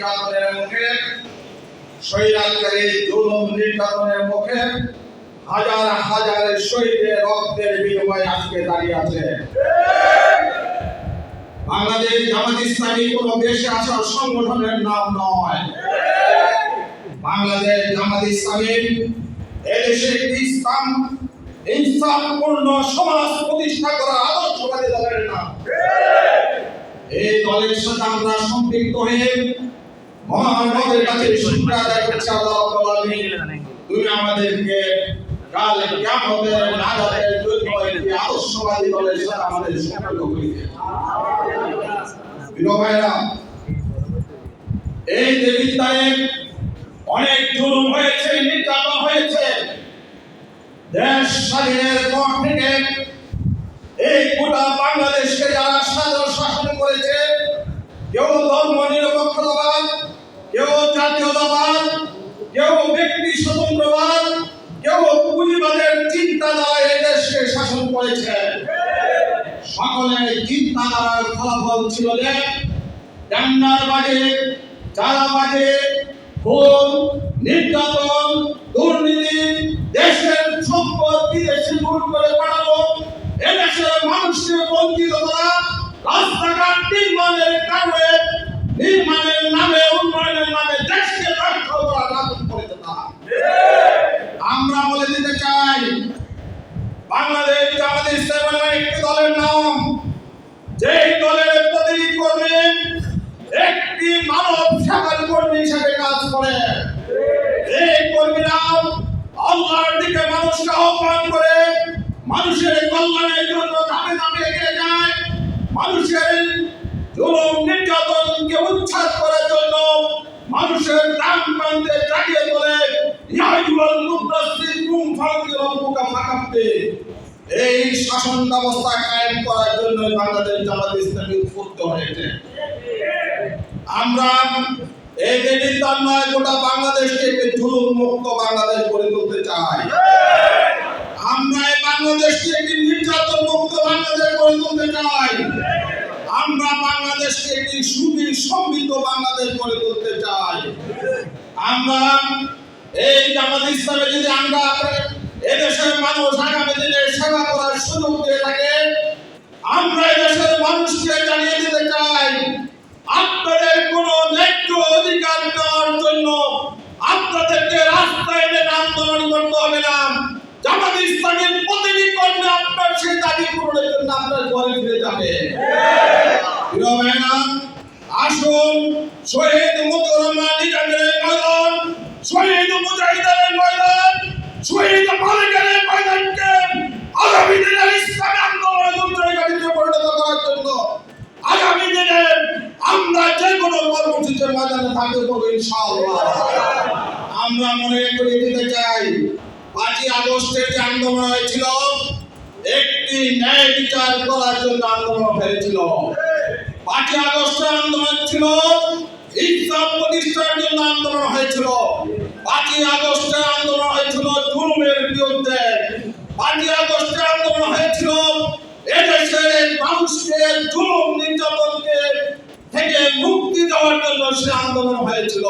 নির্যাতনের মুখে নির্যাতনের মুখে হাজার হাজার শহীদের রক্তের আজকে দাঁড়িয়ে আছে। বাংলাদেশ জামাত ইসলামী কোন দেশে সংগঠনের নাম নয়। বাংলাদেশ জামাত ইসলামী এদেশে ইসলাম, ইনসাফপূর্ণ সমাজ প্রতিষ্ঠা করা আদর্শবাদী দলের নাম। এই দলের সাথে আমরা সম্পৃক্ত হয়ে মহান কাছে শুকর আদায় করছি আল্লাহ রাব্বুল আলামিন। তুমি আমাদেরকে কাল কিয়ামতের নাজাতের জন্য একটি আদর্শবাদী দলের সাথে আমাদের সম্পর্ক করিতে প্রিয় ভাইরা এই যে বিদ্যালয়ে অনেক জুলুম হয়েছে নির্যাতন হয়েছে। দেশ স্বাধীনের পর থেকে এই গোটা বাংলাদেশকে যারা সাধারণ শাসন করেছে কেউ ধর্ম নিরপেক্ষতাবাদ কেউ জাতীয়তাবাদ কেউ ব্যক্তি স্বতন্ত্রবাদ কেউ পুঁজিবাদের চিন্তাধারা এই দেশকে শাসন করেছে। সকলের চিন্তাধারার ফলাফল ছিল যে ডান্ডার বাজে, চারা বাজে খুন নির্যাতন, দুর্নীতি, দেশের সম্পদ বিদেশে করে পাঠানো এদেশের মানুষকে বঞ্চিত করা রাস্তাঘাট নির্মাণের কারণে নির্মাণের নামে উন্নয়নের নামে দেশকে ধ্বংস করা রাজত্ব করে দেওয়া। আমরা বলে দিতে চাই বাংলাদেশ জামাত ইসলাম নামে একটি দলের নাম যেই দলের প্রতিনিধি কর্মী একটি সেবার কর্মী হিসেবে কাজ করে। এই কর্মীরা আল্লাহর দিকে মানুষকে আহ্বান করে, মানুষের কল্যাণের জন্য ধাপে ধাপে এগিয়ে যায়। মানুষের জুলুম নির্যাতনকে উচ্ছেদ করার জন্য মানুষের প্রাণ প্রান্তে জাগিয়ে তোলে রব্বুকা ফাকাব্বে এই শাসন ব্যবস্থা কায়েম করার জন্য বাংলাদেশ জামাত ইসলামী উদ্বুদ্ধ হয়েছে। আমরা এই দেশের নয় গোটা বাংলাদেশকে একটি জুলুম মুক্ত বাংলাদেশ গড়ে তুলতে চাই। আমরা এই বাংলাদেশকে একটি নির্যাতন মুক্ত বাংলাদেশ গড়ে তুলতে চাই। আমরা বাংলাদেশকে একটি সুবি সমৃদ্ধ বাংলাদেশ গড়ে তুলতে চাই। আমরা এই জামাত ইসলামে যদি আমরা এদেশের মানুষ আগামী দিনে সেবা করার সুযোগ দিয়ে থাকে আমরা এদেশের মানুষকে জানিয়ে দিতে চাই। না জামাত ইসলামের প্রতিটি কর্মী আপনার সেই দাবি পূরণের জন্য আপনার ঘরে ফিরে যাবে। আসুন, শহীদ মুজিবুর রহমান নিজামের ময়দান, শহীদ মুজাহিদের ময়দান, শহীদ মালিকের ময়দানকে আগামী দিনের ইসলামী আন্দোলনের উত্তরাধিকারীতে পরিণত করার জন্য আগামী দিনে আমরা যে কোনো কর্মসূচির ময়দানে থাকতে পারব ইনশাআল্লাহ। আমরা মনে করে দিতে চাই পাঁচই আগস্টের যে আন্দোলন হয়েছিল, একটি ন্যায় বিচার করার জন্য আন্দোলন হয়েছিল। পাঁচই আগস্টের আন্দোলন ছিল ইসলাম প্রতিষ্ঠার জন্য আন্দোলন হয়েছিল। পাঁচই আগস্টের আন্দোলন হয়েছিল জুলুমের বিরুদ্ধে। পাঁচই আগস্টের আন্দোলন হয়েছিল, এদেশের মানুষকে, জুলুম নির্যাতনকে থেকে মুক্তি দেওয়ার জন্য সে আন্দোলন হয়েছিল।